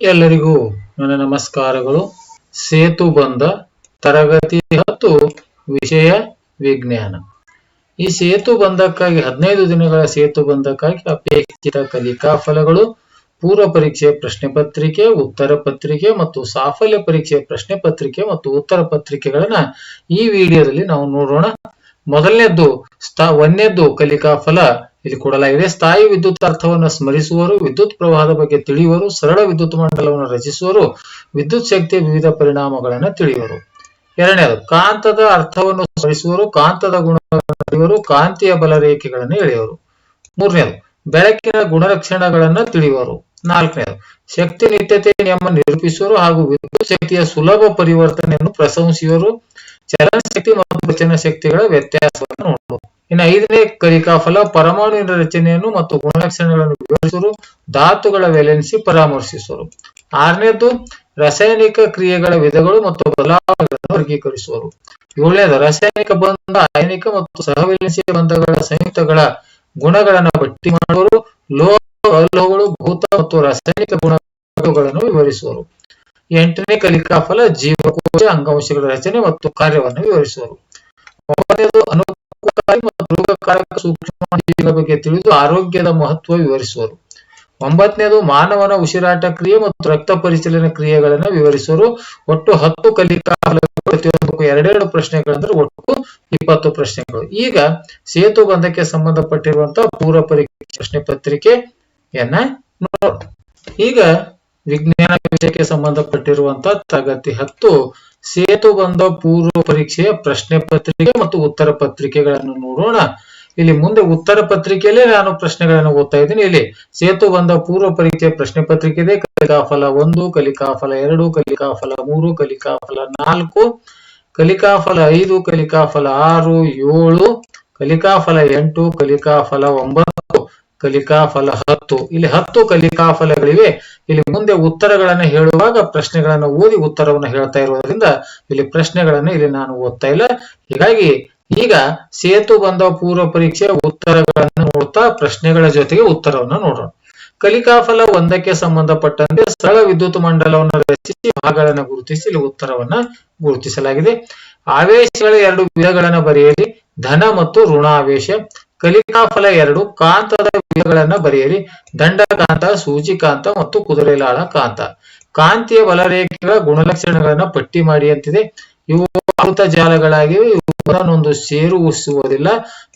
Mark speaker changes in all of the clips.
Speaker 1: ಎಲ್ಲರಿಗೂ ನನ್ನ ನಮಸ್ಕಾರಗಳು. ಸೇತು ಬಂದ ತರಗತಿ ಹತ್ತು ವಿಷಯ ವಿಜ್ಞಾನ. ಈ ಸೇತು ಬಂಧಕ್ಕಾಗಿ ಹದಿನೈದು ದಿನಗಳ ಸೇತು ಬಂಧಕ್ಕಾಗಿ ಅಪೇಕ್ಷಿತ ಕಲಿಕಾ ಫಲಗಳು, ಪೂರ್ವ ಪರೀಕ್ಷೆ ಪ್ರಶ್ನೆ ಪತ್ರಿಕೆ, ಉತ್ತರ ಪತ್ರಿಕೆ ಮತ್ತು ಸಾಫಲ್ಯ ಪರೀಕ್ಷೆ ಪ್ರಶ್ನೆ ಪತ್ರಿಕೆ ಮತ್ತು ಉತ್ತರ ಪತ್ರಿಕೆಗಳನ್ನ ಈ ವಿಡಿಯೋದಲ್ಲಿ ನಾವು ನೋಡೋಣ. ಮೊದಲನೇದ್ದು ಸ್ಥಾ ಒಂದನೇದ್ದು ಕಲಿಕಾ ಫಲ ಇಲ್ಲಿ ಕೊಡಲಾಗಿದೆ ಸ್ಥಾಯಿ ವಿದ್ಯುತ್ ಅರ್ಥವನ್ನು ಸ್ಮರಿಸುವರು, ವಿದ್ಯುತ್ ಪ್ರವಾಹದ ಬಗ್ಗೆ ತಿಳಿಯುವರು, ಸರಳ ವಿದ್ಯುತ್ ಮಂಡಲವನ್ನು ರಚಿಸುವರು, ವಿದ್ಯುತ್ ಶಕ್ತಿಯ ವಿವಿಧ ಪರಿಣಾಮಗಳನ್ನು ತಿಳಿಯುವರು. ಎರಡನೇದು, ಕಾಂತದ ಅರ್ಥವನ್ನು ಸ್ಮರಿಸುವರು, ಕಾಂತದ ಗುಣಗಳನ್ನು ತಿಳಿಯುವರು, ಕಾಂತೀಯ ಬಲ ರೇಖೆಗಳನ್ನು ಎಳೆಯುವರು. ಮೂರನೇದು, ಬೆಳಕಿನ ಗುಣಲಕ್ಷಣಗಳನ್ನು ತಿಳಿಯುವರು. ನಾಲ್ಕನೇದು, ಶಕ್ತಿ ನಿತ್ಯತೆ ನಿಯಮ ನಿರೂಪಿಸುವರು ಹಾಗೂ ವಿದ್ಯುತ್ ಶಕ್ತಿಯ ಸುಲಭ ಪರಿವರ್ತನೆಯನ್ನು ಪ್ರಶಂಸಿಸುವರು. ಚಲನ ಶಕ್ತಿ ಮತ್ತು ಪ್ರಚನ ಶಕ್ತಿಗಳ ವ್ಯತ್ಯಾಸವನ್ನು ಇನ್ನು ಐದನೇ ಕಲಿಕಾ ಫಲ ಪರಮಾಣುವಿನ ರಚನೆಯನ್ನು ಮತ್ತು ಗುಣಲಕ್ಷಣಗಳನ್ನು ವಿವರಿಸುವರು ಧಾತುಗಳ ವೆಲೆನ್ಸಿ ಪರಾಮರ್ಶಿಸುವರು ಆರನೇದು, ರಾಸಾಯನಿಕ ಕ್ರಿಯೆಗಳ ವಿಧಗಳು ಮತ್ತು ಬದಲಾವಣೆಗಳನ್ನು ವರ್ಗೀಕರಿಸುವರು. ಏಳನೇದು, ರಾಸಾಯನಿಕ ಬಂಧ ಆಯನಿಕ ಮತ್ತು ಸಹವೆಲೆನ್ಸಿ ಬಂಧಗಳ ಸಂಯುಕ್ತಗಳ ಗುಣಗಳನ್ನು ಪಟ್ಟಿ ಮಾಡುವರು. ಲೋಹ ಭೂತ ಭೌತ ಮತ್ತು ರಾಸಾಯನಿಕ ಗುಣಗಳನ್ನು ವಿವರಿಸುವರು. ಎಂಟನೇ ಕಲಿಕಾ ಫಲ ಜೀವಕೋಶ, ಅಂಗಾಂಶಗಳ ರಚನೆ ಮತ್ತು ಕಾರ್ಯವನ್ನು ವಿವರಿಸುವರು. ಒಂಬತ್ತನೇದು, ಅನುಕೂಲಕಾರಿ ರೋಗಕಾರಕ ಸೂಕ್ಷ್ಮ ಬಗ್ಗೆ ತಿಳಿದು ಆರೋಗ್ಯದ ಮಹತ್ವ ವಿವರಿಸುವರು. ಒಂಬತ್ತನೇದು, ಮಾನವನ ಉಸಿರಾಟ ಕ್ರಿಯೆ ಮತ್ತು ರಕ್ತ ಪರಿಶೀಲನೆ ಕ್ರಿಯೆಗಳನ್ನು ವಿವರಿಸುವರು. ಒಟ್ಟು ಹತ್ತು ಕಲಿಕಾ ಪ್ರತಿಯೊಂದಕ್ಕೂ ಎರಡೆರಡು ಪ್ರಶ್ನೆಗಳಂದ್ರೆ ಒಟ್ಟು ಇಪ್ಪತ್ತು ಪ್ರಶ್ನೆಗಳು. ಈಗ ಸೇತು ಬಂಧಕ್ಕೆ ಸಂಬಂಧಪಟ್ಟಿರುವಂತಹ ಪೂರ್ವ ಪರೀಕ್ಷೆ ಪ್ರಶ್ನೆ ಪತ್ರಿಕೆಯನ್ನ ನೋಡೋಣ. ಈಗ ವಿಜ್ಞಾನ ವಿಷಯಕ್ಕೆ ಸಂಬಂಧಪಟ್ಟಿರುವಂತ ತಗತಿ ಹತ್ತು ಸೇತು ಬಂದ ಪೂರ್ವ ಪರೀಕ್ಷೆಯ ಪ್ರಶ್ನೆ ಪತ್ರಿಕೆ ಮತ್ತು ಉತ್ತರ ಪತ್ರಿಕೆಗಳನ್ನು ನೋಡೋಣ. ಇಲ್ಲಿ ಮುಂದೆ ಉತ್ತರ ಪತ್ರಿಕೆಯಲ್ಲೇ ನಾನು ಪ್ರಶ್ನೆಗಳನ್ನು ಓದ್ತಾ ಇದ್ದೀನಿ. ಇಲ್ಲಿ ಸೇತು ಬಂದ ಪೂರ್ವ ಪರೀಕ್ಷೆ ಪ್ರಶ್ನೆ ಪತ್ರಿಕೆ ಇದೆ. ಕಲಿಕಾ ಫಲ ಒಂದು ಕಲಿಕಾ ಫಲ ಎರಡು ಕಲಿಕಾ ಫಲ ಮೂರು ಕಲಿಕಾ ಫಲ ನಾಲ್ಕು ಕಲಿಕಾ ಫಲ ಐದು ಕಲಿಕಾ ಫಲ ಆರು, ಏಳು ಕಲಿಕಾ ಫಲ ಎಂಟು ಕಲಿಕಾ ಫಲ ಒಂಬತ್ತು ಕಲಿಕಾ ಫಲ ಹತ್ತು. ಇಲ್ಲಿ ಹತ್ತು ಕಲಿಕಾ ಫಲಗಳಿವೆ. ಇಲ್ಲಿ ಮುಂದೆ ಉತ್ತರಗಳನ್ನು ಹೇಳುವಾಗ ಪ್ರಶ್ನೆಗಳನ್ನು ಓದಿ ಉತ್ತರವನ್ನು ಹೇಳ್ತಾ ಇರೋದ್ರಿಂದ ಇಲ್ಲಿ ಪ್ರಶ್ನೆಗಳನ್ನು ಇಲ್ಲಿ ನಾನು ಓದ್ತಾ ಇಲ್ಲ. ಹೀಗಾಗಿ ಈಗ ಸೇತು ಬಂದ ಪೂರ್ವ ಪರೀಕ್ಷೆ ಉತ್ತರಗಳನ್ನು ನೋಡ್ತಾ ಪ್ರಶ್ನೆಗಳ ಜೊತೆಗೆ ಉತ್ತರವನ್ನು ನೋಡೋಣ. ಕಲಿಕಾ ಫಲ ಒಂದಕ್ಕೆ ಸಂಬಂಧಪಟ್ಟಂತೆ ಸ್ಥಳ ವಿದ್ಯುತ್ ಮಂಡಲವನ್ನು ರಚಿಸಿ ಭಾಗಗಳನ್ನು ಗುರುತಿಸಿ ಇಲ್ಲಿ ಉತ್ತರವನ್ನ ಗುರುತಿಸಲಾಗಿದೆ. ಆವೇಶಗಳ ಎರಡು ವಿಧಗಳನ್ನು ಬರೆಯಲಿ. ಧನ ಮತ್ತು ಋಣಾವೇಶ. ಕಲಿಕಾ ಫಲ ಎರಡು, ಕಾಂತದ ವಿಧಗಳನ್ನ ಬರೆಯಿರಿ. ದಂಡಕಾಂತ, ಸೂಚಿಕಾಂತ ಮತ್ತು ಕುದುರೆಲಾಳ ಕಾಂತ ಕಾಂತೀಯ ಬಲರೇಖೆಗಳ ಗುಣಲಕ್ಷಣಗಳನ್ನ ಪಟ್ಟಿ ಮಾಡಿ ಅಂತಿದೆ. ಇವು ಆಹುತ ಜಾಲಗಳಾಗಿವೆ. ಇವುಗಳನ್ನೊಂದು ಸೇರು ಉಸುವುದಿಲ್ಲ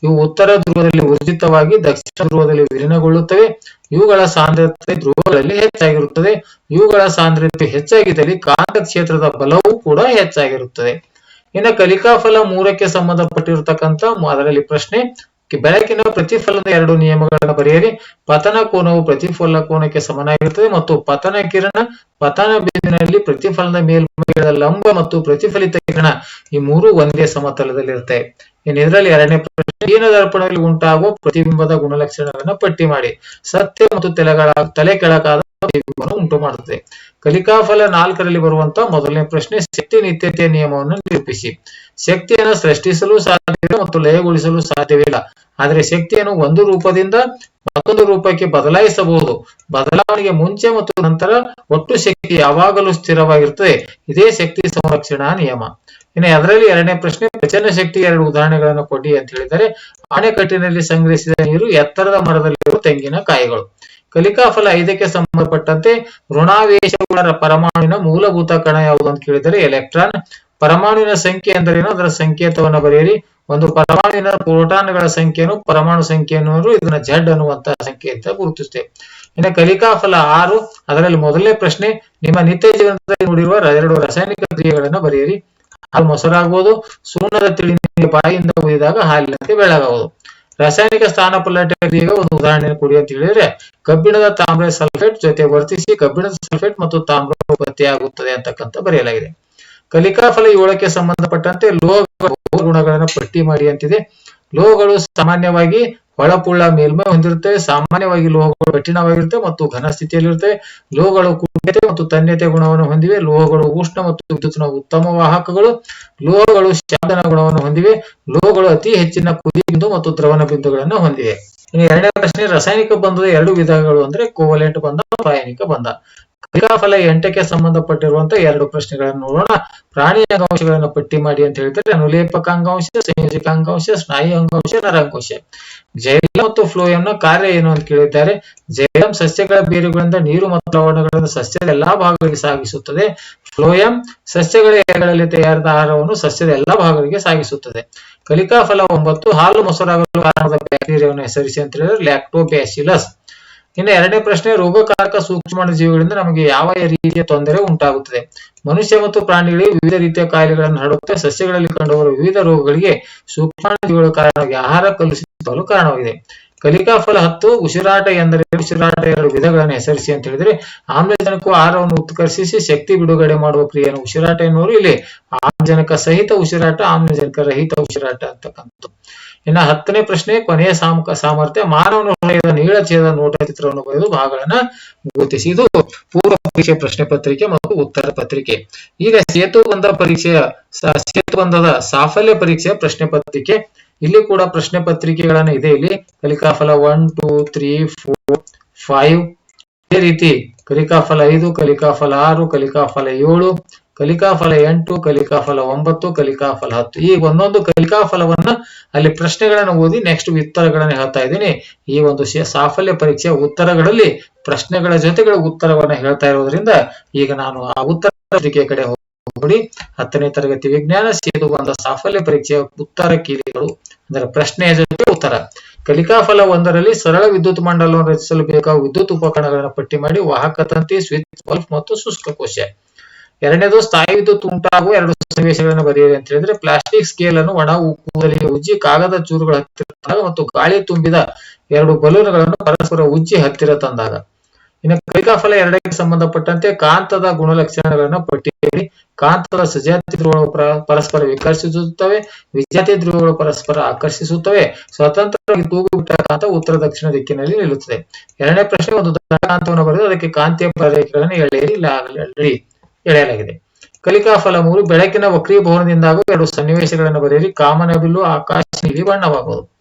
Speaker 1: ಇವು ಉತ್ತರ ಧ್ರುವದಲ್ಲಿ ಊರ್ಜಿತವಾಗಿ ದಕ್ಷಿಣ ಧ್ರುವದಲ್ಲಿ ವಿಲೀನಗೊಳ್ಳುತ್ತವೆ. ಇವುಗಳ ಸಾಂದ್ರತೆ ಧ್ರುವಗಳಲ್ಲಿ ಹೆಚ್ಚಾಗಿರುತ್ತದೆ. ಇವುಗಳ ಸಾಂದ್ರತೆ ಹೆಚ್ಚಾಗಿದ್ದಲ್ಲಿ ಕಾಂತ ಕ್ಷೇತ್ರದ ಬಲವೂ ಕೂಡ ಹೆಚ್ಚಾಗಿರುತ್ತದೆ. ಇನ್ನು ಕಲಿಕಾಫಲ ಮೂರಕ್ಕೆ ಸಂಬಂಧಪಟ್ಟಿರತಕ್ಕಂಥ ಅದರಲ್ಲಿ ಪ್ರಶ್ನೆ ಬೆಳಕಿನ ಪ್ರತಿಫಲನದ ಎರಡು ನಿಯಮಗಳನ್ನು ಬರೆಯಿರಿ. ಪತನ ಕೋನವು ಪ್ರತಿಫಲ ಕೋನಕ್ಕೆ ಸಮನಾಗಿರುತ್ತದೆ ಮತ್ತು ಪತನ ಕಿರಣ, ಪತನ ಬಿಂದಿನಲ್ಲಿ ಪ್ರತಿಫಲನ ಮೇಲ್ಮೈಗಳ ಲಂಬ ಮತ್ತು ಪ್ರತಿಫಲಿತ ಕಿರಣ ಈ ಮೂರು ಒಂದೇ ಸಮತಲದಲ್ಲಿರುತ್ತೆ. ಇನ್ನು ಇದರಲ್ಲಿ ಎರಡನೇ ಪ್ರಶ್ನೆ ಹೀನ ದರ್ಪಣದಲ್ಲಿ ಉಂಟಾಗುವ ಪ್ರತಿಬಿಂಬದ ಗುಣಲಕ್ಷಣಗಳನ್ನು ಪಟ್ಟಿ ಮಾಡಿ. ಸತ್ಯ ಮತ್ತು ತಲೆಗಳ ತಲೆ ಕೆಳಕಾದ ಪ್ರತಿಬಿಂಬವನ್ನು ಉಂಟು ಮಾಡುತ್ತದೆ ಕಲಿಕಾಫಲ ನಾಲ್ಕರಲ್ಲಿ ಬರುವಂತಹ ಮೊದಲನೇ ಪ್ರಶ್ನೆ, ಶಕ್ತಿ ನಿತ್ಯತೆಯ ನಿಯಮವನ್ನು ನಿರೂಪಿಸಿ. ಶಕ್ತಿಯನ್ನು ಸೃಷ್ಟಿಸಲು ಸಾಧ್ಯವಿಲ್ಲ ಮತ್ತು ಲಯಗೊಳಿಸಲು ಸಾಧ್ಯವಿಲ್ಲ. ಆದರೆ ಶಕ್ತಿಯನ್ನು ಒಂದು ರೂಪದಿಂದ ಮತ್ತೊಂದು ರೂಪಕ್ಕೆ ಬದಲಾಯಿಸಬಹುದು. ಬದಲಾವಣೆಗೆ ಮುಂಚೆ ಮತ್ತು ನಂತರ ಒಟ್ಟು ಶಕ್ತಿ ಯಾವಾಗಲೂ ಸ್ಥಿರವಾಗಿರುತ್ತದೆ. ಇದೇ ಶಕ್ತಿ ಸಂರಕ್ಷಣಾ ನಿಯಮ. ಇನ್ನು ಅದರಲ್ಲಿ ಎರಡನೇ ಪ್ರಶ್ನೆ ಪ್ರಚನ ಶಕ್ತಿ ಎರಡು ಉದಾಹರಣೆಗಳನ್ನು ಕೊಡಿ ಅಂತ ಹೇಳಿದರೆ ಅಣೆಕಟ್ಟಿನಲ್ಲಿ ಸಂಗ್ರಹಿಸಿದ ನೀರು ಎತ್ತರದ ಮರದಲ್ಲಿರುವ ತೆಂಗಿನ ಕಾಯಿಗಳು. ಕಲಿಕಾ ಫಲ ಐದಕ್ಕೆ ಸಂಬಂಧಪಟ್ಟಂತೆ ಋಣಾವೇಶಗಳ ಪರಮಾಣುವಿನ ಮೂಲಭೂತ ಕಣ ಯಾವುದು ಅಂತ ಕೇಳಿದರೆ ಎಲೆಕ್ಟ್ರಾನ್. ಪರಮಾಣುವಿನ ಸಂಖ್ಯೆ ಎಂದರೇನು? ಅದರ ಸಂಕೇತವನ್ನು ಬರೆಯಿರಿ. ಒಂದು ಪರಮಾಣುವಿನ ಪ್ರೋಟಾನ್ಗಳ ಸಂಖ್ಯೆಯನ್ನು ಪರಮಾಣು ಸಂಖ್ಯೆಯನ್ನು ಇದನ್ನ ಜಡ್ ಅನ್ನುವಂತಹ ಸಂಖ್ಯೆ ಅಂತ ಗುರುತಿಸ್ತೇವೆ ಇನ್ನು ಕಲಿಕಾ ಫಲ ಆರು, ಅದರಲ್ಲಿ ಮೊದಲನೇ ಪ್ರಶ್ನೆ, ನಿಮ್ಮ ನಿತ್ಯ ಜೀವನದಲ್ಲಿ ನೋಡಿರುವ ಎರಡು ರಾಸಾಯನಿಕ ಕ್ರಿಯೆಗಳನ್ನು ಬರೆಯಿರಿ. ಹಾಲು ಮೊಸರಾಗುವುದು ಸುಣ್ಣದ ತಿಳಿ ಬಾಯಿಯಿಂದ ಉಳಿದಾಗ ಹಾಲಿನಂತೆ ಬೆಳಗಾಗುವುದು. ರಾಸಾಯನಿಕ ಸ್ಥಾನ ಪಲ್ಲಟಿಗೆ ಒಂದು ಉದಾಹರಣೆ ಕೊಡಿ ಅಂತ ಹೇಳಿದ್ರೆ, ಕಬ್ಬಿಣದ ತಾಮ್ರ ಸಲ್ಫೇಟ್ ಜೊತೆ ವರ್ತಿಸಿ ಕಬ್ಬಿಣದ ಸಲ್ಫೇಟ್ ಮತ್ತು ತಾಮ್ರ ಪತ್ತೆಯಾಗುತ್ತದೆ ಅಂತಕ್ಕಂಥ ಬರೆಯಲಾಗಿದೆ. ಕಲಿಕಾ ಫಲ ಏಳಕ್ಕೆ ಸಂಬಂಧಪಟ್ಟಂತೆ ಲೋಹಗಳ ಗುಣಗಳನ್ನು ಪಟ್ಟಿ ಮಾಡಿ ಅಂತಿದೆ. ಲೋಹಗಳು ಸಾಮಾನ್ಯವಾಗಿ ಹೊಳಪುಳ್ಳ ಮೇಲ್ಮೈ ಹೊಂದಿರುತ್ತೆ, ಸಾಮಾನ್ಯವಾಗಿ ಲೋಹಗಳು ಕಠಿಣವಾಗಿರುತ್ತೆ ಮತ್ತು ಘನ ಸ್ಥಿತಿಯಲ್ಲಿರುತ್ತೆ. ಲೋಹಗಳು ಕುಗ್ಗತೆ ಮತ್ತು ತನ್ಯತೆ ಗುಣವನ್ನು ಹೊಂದಿವೆ. ಲೋಹಗಳು ಉಷ್ಣ ಮತ್ತು ವಿದ್ಯುತ್ನ ಉತ್ತಮ ವಾಹಕಗಳು. ಲೋಹಗಳು ಶಾಂತನ ಗುಣವನ್ನು ಹೊಂದಿವೆ. ಲೋಹಗಳು ಅತಿ ಹೆಚ್ಚಿನ ಕುದಿ ಬಿಂದು ಮತ್ತು ದ್ರವಣ ಬಿಂದುಗಳನ್ನು ಹೊಂದಿವೆ. ಇನ್ನು ಎರಡನೇ ಪ್ರಶ್ನೆ, ರಾಸಾಯನಿಕ ಬಂಧದ ಎರಡು ವಿಧಗಳು ಅಂದ್ರೆ ಕೋವಲೆಂಟ್ ಬಂಧ ರಾಸಾಯನಿಕ ಬಂಧ. ಕ್ರಿಯಾಫಲ ಎಂಟಕ್ಕೆ ಸಂಬಂಧಪಟ್ಟಿರುವಂತಹ ಎರಡು ಪ್ರಶ್ನೆಗಳನ್ನು ನೋಡೋಣ. ಪ್ರಾಣಿ ಅಂಗಾಂಶಗಳನ್ನು ಪಟ್ಟಿ ಮಾಡಿ ಅಂತ ಹೇಳ್ತಾರೆ. ಅನುಲೇಪಕ ಅಂಗಾಂಶ, ಸಂಯೋಜಕ ಅಂಗಾಂಶ, ಸ್ನಾಯು ಅಂಗಾಂಶ ನರಾಂಗಾಂಶ ಜೈಲಂ ಮತ್ತು ಫ್ಲೋಯಂನ ಕಾರ್ಯ ಏನು ಅಂತ ಕೇಳಿದ್ದಾರೆ. ಜೈಲಂ ಸಸ್ಯಗಳ ಬೇರುಗಳಿಂದ ನೀರು ಮತ್ತು ಲವಣಗಳನ್ನು ಸಸ್ಯದ ಎಲ್ಲಾ ಭಾಗಗಳಿಗೆ ಸಾಗಿಸುತ್ತದೆ. ಫ್ಲೋಯಂ ಸಸ್ಯಗಳ ಎಲೆಗಳಲ್ಲಿ ತಯಾರಿದ ಆಹಾರವನ್ನು ಸಸ್ಯದ ಎಲ್ಲಾ ಭಾಗಗಳಿಗೆ ಸಾಗಿಸುತ್ತದೆ. ಕಲಿಕಾ ಫಲ ಒಂಬತ್ತು, ಹಾಲು ಮೊಸರಾಗಲು ಕಾರಣದ ಬ್ಯಾಕ್ಟೀರಿಯಾವನ್ನು ಹೆಸರಿಸಿ ಅಂತ ಹೇಳಿದ್ರೆ ಲ್ಯಾಕ್ಟೋಬ್ಯಾಸಿಲಸ್. ಇನ್ನು ಎರಡನೇ ಪ್ರಶ್ನೆ ರೋಗಕಾರಕ ಸೂಕ್ಷ್ಮಾಣು ಜೀವಿಗಳಿಂದ ನಮಗೆ ಯಾವ ರೀತಿಯ ತೊಂದರೆ ಉಂಟಾಗುತ್ತದೆ? ಮನುಷ್ಯ ಮತ್ತು ಪ್ರಾಣಿಗಳಿಗೆ ವಿವಿಧ ರೀತಿಯ ಕಾಯಿಲೆಗಳನ್ನು ಹರಡುತ್ತೆ ಸಸ್ಯಗಳಲ್ಲಿ ಕಂಡುಬರುವ ವಿವಿಧ ರೋಗಗಳಿಗೆ ಸೂಕ್ಷ್ಮಾಣು ಜೀವಿಗಳ ಕಾರಣವಾಗಿ ಆಹಾರ ಕಲುಷಿಸಲು ಕಾರಣವಾಗಿದೆ. ಕಲಿಕಾ ಫಲ ಹತ್ತು, ಉಸಿರಾಟ ಎಂದರೆ ಉಸಿರಾಟ ಎರಡು ವಿಧಗಳನ್ನು ಹೆಸರಿಸಿ ಅಂತ ಹೇಳಿದ್ರೆ ಆಮ್ಲಜನಕ ಆಹಾರವನ್ನು ಉತ್ಕರ್ಷಿಸಿ ಶಕ್ತಿ ಬಿಡುಗಡೆ ಮಾಡುವ ಕ್ರಿಯೆಯನ್ನು ಉಸಿರಾಟ ಎನ್ನುವರು. ಇಲ್ಲಿ ಆಮ್ಲಜನಕ ಸಹಿತ ಉಸಿರಾಟ, ಆಮ್ಲಜನಕ ರಹಿತ ಉಸಿರಾಟ ಅಂತಕ್ಕಂಥದ್ದು. ಇನ್ನು ಹತ್ತನೇ ಪ್ರಶ್ನೆ, ಕೊನೆಯ ಸಾಮ, ಸಾಮರ್ಥ್ಯ, ಮಾನವನ ಹೃದಯದ ನೀಳಛೇದ ನೋಟ ಚಿತ್ರವನ್ನು ಬರೆದು ಭಾಗಗಳನ್ನ ಗುರುತಿಸಿ. ಇದು ಪೂರ್ವ ಪರೀಕ್ಷೆ ಪ್ರಶ್ನೆ ಪತ್ರಿಕೆ ಮತ್ತು ಉತ್ತರ ಪತ್ರಿಕೆ. ಈಗ ಸೇತುಬಂಧ ಪರೀಕ್ಷೆಯ ಸೇತುಬಂಧದ ಸಾಫಲ್ಯ ಪರೀಕ್ಷೆಯ ಪ್ರಶ್ನೆ ಪತ್ರಿಕೆ. ಇಲ್ಲಿ ಕೂಡ ಪ್ರಶ್ನೆ ಪತ್ರಿಕೆಗಳನ್ನ ಇದೆ ಇಲ್ಲಿ. ಕಲಿಕಾಫಲ one two three four five ಅದೇ ರೀತಿ ಕಲಿಕಾಫಲ ಐದು, ಕಲಿಕಾಫಲ ಆರು, ಕಲಿಕಾಫಲ ಏಳು ಕಲಿಕಾಫಲ ಎಂಟು, ಕಲಿಕಾಫಲ ಒಂಬತ್ತು, ಕಲಿಕಾಫಲ ಹತ್ತು. ಈ ಒಂದೊಂದು ಕಲಿಕಾಫಲವನ್ನ ಅಲ್ಲಿ ಪ್ರಶ್ನೆಗಳನ್ನು ಓದಿ ನೆಕ್ಸ್ಟ್ ಉತ್ತರಗಳನ್ನ ಹೇಳ್ತಾ ಇದ್ದೀನಿ. ಈ ಒಂದು ಸಾಫಲ್ಯ ಪರೀಕ್ಷೆಯ ಉತ್ತರಗಳಲ್ಲಿ ಪ್ರಶ್ನೆಗಳ ಜೊತೆಗಳ ಉತ್ತರವನ್ನ ಹೇಳ್ತಾ ಇರೋದ್ರಿಂದ ಈಗ ನಾನು ಆ ಉತ್ತರ ಕಡೆ ಹೋಗಿ ಹತ್ತನೇ ತರಗತಿ ವಿಜ್ಞಾನ ಸೇದು ಬಂದ ಸಾಫಲ್ಯ ಪರೀಕ್ಷೆಯ ಉತ್ತರ ಕೀಲಿಗಳು, ಅಂದರೆ ಪ್ರಶ್ನೆಯ ಜೊತೆ ಉತ್ತರ. ಕಲಿಕಾಫಲ ಒಂದರಲ್ಲಿ ಸರಳ ವಿದ್ಯುತ್ ಮಂಡಲವನ್ನು ರಚಿಸಲು ಬೇಕಾದ ವಿದ್ಯುತ್ ಉಪಕರಣಗಳನ್ನು ಪಟ್ಟಿ ಮಾಡಿ ವಾಹಕ ತಂತಿ, ಸ್ವಿಚ್ ಬಲ್ಬ್ ಮತ್ತು ಶುಷ್ಕ ಕೋಶ. ಎರಡನೇದು ಸ್ಥಾಯಿ ವಿದ್ಯುತ್ ಉಂಟಾಗುವ ಎರಡು ಸನ್ನಿವೇಶಗಳನ್ನು ಬರೆಯಿರಿ ಅಂತ ಹೇಳಿದ್ರೆ ಪ್ಲಾಸ್ಟಿಕ್ ಸ್ಕೇಲ್ ಅನ್ನು ಒಣ ಕೂದಲಿಗೆ ಉಜ್ಜಿ ಕಾಗದ ಚೂರುಗಳ ಹತ್ತಿರ ಮತ್ತು ಗಾಳಿ ತುಂಬಿದ ಎರಡು ಬಲೂನ್ಗಳನ್ನು ಪರಸ್ಪರ ಉಜ್ಜಿ ಹತ್ತಿರ ತಂದಾಗ. ಇನ್ನು ಕಲಿಕಾಫಲ ಎರಡಕ್ಕೆ ಸಂಬಂಧಪಟ್ಟಂತೆ ಕಾಂತದ ಗುಣಲಕ್ಷಣಗಳನ್ನು ಪಟ್ಟಿ ಮಾಡಿ ಕಾಂತದ ಸಜಾತಿ ಧ್ರುವಗಳು ಪ್ರ- ಪರಸ್ಪರ ವಿಕರ್ಷಿಸುತ್ತವೆ, ವಿಜಾತಿ ಧ್ರುವಗಳು ಪರಸ್ಪರ ಆಕರ್ಷಿಸುತ್ತವೆ. ಸ್ವತಂತ್ರವಾಗಿ ತೂಗು ಬಿಟ್ಟ ಕಾಂತ ಉತ್ತರ ದಕ್ಷಿಣ ದಿಕ್ಕಿನಲ್ಲಿ ನಿಲ್ಲುತ್ತದೆ. ಎರಡನೇ ಪ್ರಶ್ನೆ ಒಂದು ಕಾಂತವನ್ನು ಬರೆದು ಅದಕ್ಕೆ ಕಾಂತೀಯ ರೇಖೆಗಳನ್ನು ಎಳೆಯಿರಿ, ಇಲ್ಲ ಎಳೆಯಿರಿ ಎಳೆಯಲಾಗಿದೆ. ಕಲಿಕಾ ಫಲ ಮೂರು ಬೆಳಕಿನ ವಕ್ರೀಭವನದಿಂದಾಗುವ ಎರಡು ಸನ್ನಿವೇಶಗಳನ್ನು ಬರೆಯಿರಿ. ಕಾಮನಬಿಲ್ಲು ಆಕಾಶ ನೀಲಿ ಬಣ್ಣವಾಗುವುದು.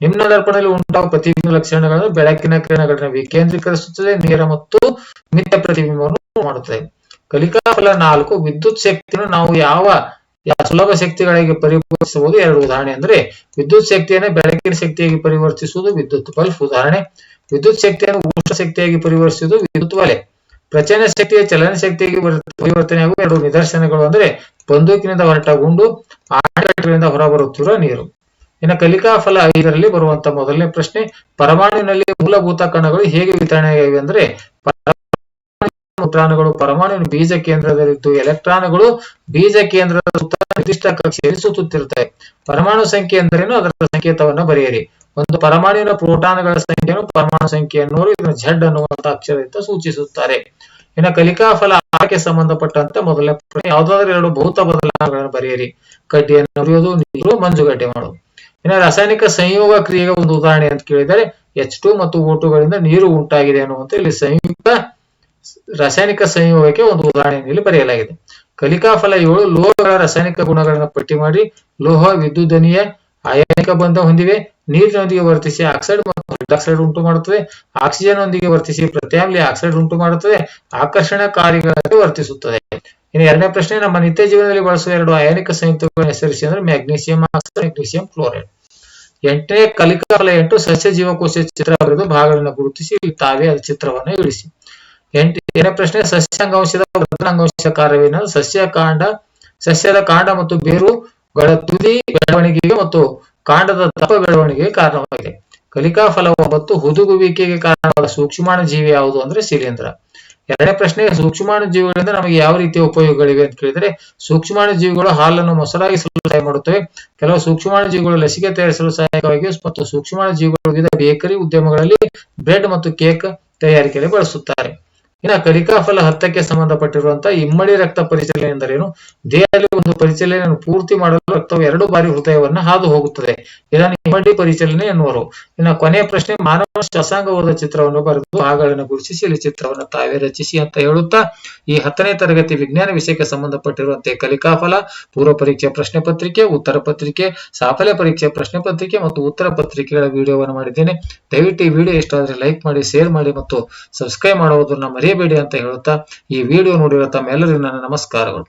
Speaker 1: ನಿಮ್ನ ದರ್ಪಣದಲ್ಲಿ ಉಂಟಾಗುವ ಪ್ರತಿಬಿಂಬ ಲಕ್ಷಣಗಳನ್ನು ಬೆಳಕಿನ ಕಿರಣಗಳನ್ನು ವಿಕೇಂದ್ರೀಕರಿಸುತ್ತದೆ. ನೇರ ಮತ್ತು ಮಿಥ್ಯ ಪ್ರತಿಬಿಂಬವನ್ನು ಮಾಡುತ್ತದೆ. ಕಲಿಕಾ ಫಲ ನಾಲ್ಕು, ವಿದ್ಯುತ್ ಶಕ್ತಿಯನ್ನು ನಾವು ಯಾವ ಯಾವ ಸುಲಭ ಶಕ್ತಿಗಳಿಗೆ ಪರಿವರ್ತಿಸಬಹುದು? ಎರಡು ಉದಾಹರಣೆ ಅಂದ್ರೆ, ವಿದ್ಯುತ್ ಶಕ್ತಿಯನ್ನು ಬೆಳಕಿನ ಶಕ್ತಿಯಾಗಿ ಪರಿವರ್ತಿಸುವುದು, ವಿದ್ಯುತ್ ಬಲ್ಫ್ ಉದಾಹರಣೆ. ವಿದ್ಯುತ್ ಶಕ್ತಿಯನ್ನು ಉಷ್ಣ ಶಕ್ತಿಯಾಗಿ ಪರಿವರ್ತಿಸುವುದು, ವಿದ್ಯುತ್ ವಲೆ ಪ್ರಚನ ಶಕ್ತಿಯ ಚಲನ ಶಕ್ತಿಗೆ ವರ್- ಪರಿವರ್ತನೆಯಾಗುವ ಎರಡು ನಿದರ್ಶನಗಳು ಅಂದ್ರೆ ಬಂದೂಕಿನಿಂದ ಹೊರಟ ಗುಂಡು ಆಟಗಳಿಂದ ಹೊರಬರುತ್ತಿರುವ ನೀರು. ಇನ್ನು ಕಲಿಕಾ ಫಲ ಐದರಲ್ಲಿ ಬರುವಂತ ಮೊದಲನೇ ಪ್ರಶ್ನೆ, ಪರಮಾಣುವಿನಲ್ಲಿ ಮೂಲಭೂತ ಕಣಗಳು ಹೇಗೆ ವಿತರಣೆಯಾಗಿವೆ ಅಂದ್ರೆ ನ್ಯೂಟ್ರಾನುಗಳು ಪರಮಾಣು ಬೀಜ ಕೇಂದ್ರದಲ್ಲಿದ್ದು ಎಲೆಕ್ಟ್ರಾನ್ಗಳು ಬೀಜ ಕೇಂದ್ರದ ಸುತ್ತ ನಿರ್ದಿಷ್ಟ ಕಕ್ಷೆಯಲ್ಲಿ ಸುತ್ತುತ್ತಿರುತ್ತವೆ. ಪರಮಾಣು ಸಂಖ್ಯೆ ಅಂದ್ರೇನು? ಅದರ ಸಂಕೇತವನ್ನು ಬರೆಯಿರಿ. ಒಂದು ಪರಮಾಣುವಿನ ಪ್ರೋಟಾನ್ಗಳ ಸಂಖ್ಯೆಯನ್ನು ಪರಮಾಣು ಸಂಖ್ಯೆ ಅನ್ನೋರು ಇದನ್ನು ಝಡ್ ಅನ್ನುವಂತ ಅಕ್ಷರದಿಂದ ಸೂಚಿಸುತ್ತಾರೆ. ಇನ್ನು ಕಲಿಕಾ ಫಲ ಆರಕ್ಕೆ ಸಂಬಂಧಪಟ್ಟಂತೆ ಮೊದಲನೇ ಪ್ರಶ್ನೆ, ಯಾವುದಾದ್ರೂ ಎರಡು ಭೌತ ಬದಲಾವಣೆಗಳನ್ನು ಬರೆಯಿರಿ. ಕಡ್ಡಿಯನ್ನು ಉರಿಯೋದು, ನೀರು, ಮಂಜುಗಡ್ಡೆ ಮಾಡೋದು. ಇನ್ನು ರಾಸಾಯನಿಕ ಸಂಯೋಗ ಕ್ರಿಯೆಗೆ ಒಂದು ಉದಾಹರಣೆ ಅಂತ ಕೇಳಿದರೆ ಎಚ್ ಟು ಮತ್ತು ಓಟುಗಳಿಂದ ಗಳಿಂದ ನೀರು ಉಂಟಾಗಿದೆ ಅನ್ನುವಂತ ಇಲ್ಲಿ ಸಂಯುಕ್ತ ರಾಸಾಯನಿಕ ಸಂಯೋಗಕ್ಕೆ ಒಂದು ಉದಾಹರಣೆಯಲ್ಲಿ ಬರೆಯಲಾಗಿದೆ. ಕಲಿಕಾ ಫಲ ಏಳು, ಲೋಹಗಳ ರಾಸಾಯನಿಕ ಗುಣಗಳನ್ನು ಪಟ್ಟಿ ಮಾಡಿ, ಲೋಹ ವಿದ್ಯುದನೀಯ ಆಯಾನಿಕ ಬಂಧ ಹೊಂದಿವೆ. ನೀರಿನೊಂದಿಗೆ ವರ್ತಿಸಿ ಆಕ್ಸೈಡ್ ಮತ್ತು ಉಂಟು ಮಾಡುತ್ತದೆ ಆಕ್ಸಿಜನ್ ಒಂದಿಗೆ ವರ್ತಿಸಿ ಪ್ರತಿಯಾಗಲಿ ಆಕ್ಸೈಡ್ ಉಂಟು ಮಾಡುತ್ತದೆ ಆಕರ್ಷಣಕಾರಿಗಳಂತೆ ವರ್ತಿಸುತ್ತದೆ ಇನ್ನು ಎರಡನೇ ಪ್ರಶ್ನೆ, ನಮ್ಮ ನಿತ್ಯ ಜೀವನದಲ್ಲಿ ಬಳಸುವ ಎರಡು ಅಯಾನಿಕ ಸಂಯುಕ್ತಗಳನ್ನು ಹೆಸರಿಸಿ ಅಂದ್ರೆ ಮ್ಯಾಗ್ನೀಸಿಯಂ ಆಕ್ಸೈಡ್ ಮೆಗ್ನೀಸಿಯಂ ಕ್ಲೋರೈಡ್. ಎಂಟನೇ ಕಲಿಕಾ ಫಲ ಎಂಟು ಸಸ್ಯ ಜೀವಕೋಶ ಚಿತ್ರ ಬರೆದು ಭಾಗಗಳನ್ನು ಗುರುತಿಸಿ ತಾವೇ ಅದು ಚಿತ್ರವನ್ನು ಇಳಿಸಿ. ಎಂಟನೇ ಪ್ರಶ್ನೆ ಪ್ರಶ್ನೆ ಸಸ್ಯಾಂಗಾಂಶದ ಅಂಗಾಂಶ ಕಾರ್ಯವೇನು ಸಸ್ಯ ಕಾಂಡ ಸಸ್ಯದ ಕಾಂಡ ಮತ್ತು ಬೇರುಗಳ ತುದಿ, ಬೆಳವಣಿಗೆಗೆ ಮತ್ತು ಕಾಂಡದ ದಪ್ಪ ಬೆಳವಣಿಗೆಗೆ ಕಾರಣವಾಗಿದೆ. ಕಲಿಕಾ ಫಲ ಮತ್ತು ಹುದುಗುವಿಕೆಗೆ ಕಾರಣವಾದ ಸೂಕ್ಷ್ಮಾಣು ಜೀವಿ ಯಾವುದು ಅಂದ್ರೆ ಶಿಲೀಂಧ್ರ. ಎರಡನೇ ಪ್ರಶ್ನೆ, ಸೂಕ್ಷ್ಮಾಣು ಜೀವಿಗಳಿಂದ ನಮಗೆ ಯಾವ ರೀತಿಯ ಉಪಯೋಗಗಳಿವೆ ಅಂತ ಕೇಳಿದ್ರೆ, ಸೂಕ್ಷ್ಮಾಣು ಜೀವಿಗಳು ಹಾಲನ್ನು ಮೊಸರಾಗಿಸಲು ಸಹಾಯ ಮಾಡುತ್ತವೆ. ಕೆಲವು ಸೂಕ್ಷ್ಮಾಣು ಜೀವಿಗಳು ಲಸಿಕೆ ತಯಾರಿಸಲು ಸಹಾಯಕವಾಗಿವೆ ಮತ್ತು ಸೂಕ್ಷ್ಮಾಣು ಜೀವಿಗಳು ವಿವಿಧ ಬೇಕರಿ ಉದ್ಯಮಗಳಲ್ಲಿ ಬ್ರೆಡ್ ಮತ್ತು ಕೇಕ್ ತಯಾರಿಕೆಯಲ್ಲಿ ಬಳಸುತ್ತಾರೆ. ಇನ್ನು ಕಲಿಕಾ ಫಲ ಹತ್ತಕ್ಕೆ ಸಂಬಂಧಪಟ್ಟಿರುವಂತಹ ಇಮ್ಮಡಿ ರಕ್ತ ಪರಿಚಲನೆ ಎಂದರೇನು? ದೇಹದಲ್ಲಿ ಒಂದು ಪರಿಚಲನೆಯನ್ನು ಪೂರ್ತಿ ಮಾಡಲು ರಕ್ತವು ಎರಡು ಬಾರಿ ಹೃದಯವನ್ನ ಹಾದು ಹೋಗುತ್ತದೆ. ಇದನ್ನು ಇಮ್ಮಡಿ ಪರಿಚಲನೆ ಎನ್ನುವರು. ಇನ್ನು ಕೊನೆಯ ಪ್ರಶ್ನೆ, ಮಾನವ ಶಶಾಂಗವಾದ ಚಿತ್ರವನ್ನು ಬರೆದು ಭಾಗಗಳನ್ನು ಗುರುತಿಸಿ, ಇಲ್ಲಿ ಚಿತ್ರವನ್ನು ತಾವೇ ರಚಿಸಿ ಅಂತ ಹೇಳುತ್ತಾ, ಈ ಹತ್ತನೇ ತರಗತಿ ವಿಜ್ಞಾನ ವಿಷಯಕ್ಕೆ ಸಂಬಂಧಪಟ್ಟಿರುವಂತೆ ಕಲಿಕಾ ಫಲ ಪೂರ್ವ ಪರೀಕ್ಷೆ ಪ್ರಶ್ನೆ ಪತ್ರಿಕೆ, ಉತ್ತರ ಪತ್ರಿಕೆ, ಸಾಫಲ್ಯ ಪರೀಕ್ಷೆ ಪ್ರಶ್ನೆ ಪತ್ರಿಕೆ ಮತ್ತು ಉತ್ತರ ಪತ್ರಿಕೆಗಳ ವಿಡಿಯೋವನ್ನು ಮಾಡಿದ್ದೇನೆ. ದಯವಿಟ್ಟು ಈ ವಿಡಿಯೋ ಇಷ್ಟ ಆದರೆ ಲೈಕ್ ಮಾಡಿ, ಶೇರ್ ಮಾಡಿ ಮತ್ತು ಸಬ್ಸ್ಕ್ರೈಬ್ ಮಾಡುವುದನ್ನು ಮರೆಯದೆ ಮರೆಯಬೇಡಿ ಅಂತ ಹೇಳುತ್ತಾ ಈ ವಿಡಿಯೋ ನೋಡಿರೋ ತಮ್ಮೆಲ್ಲರಿಗೂ ನನ್ನ ನಮಸ್ಕಾರಗಳು.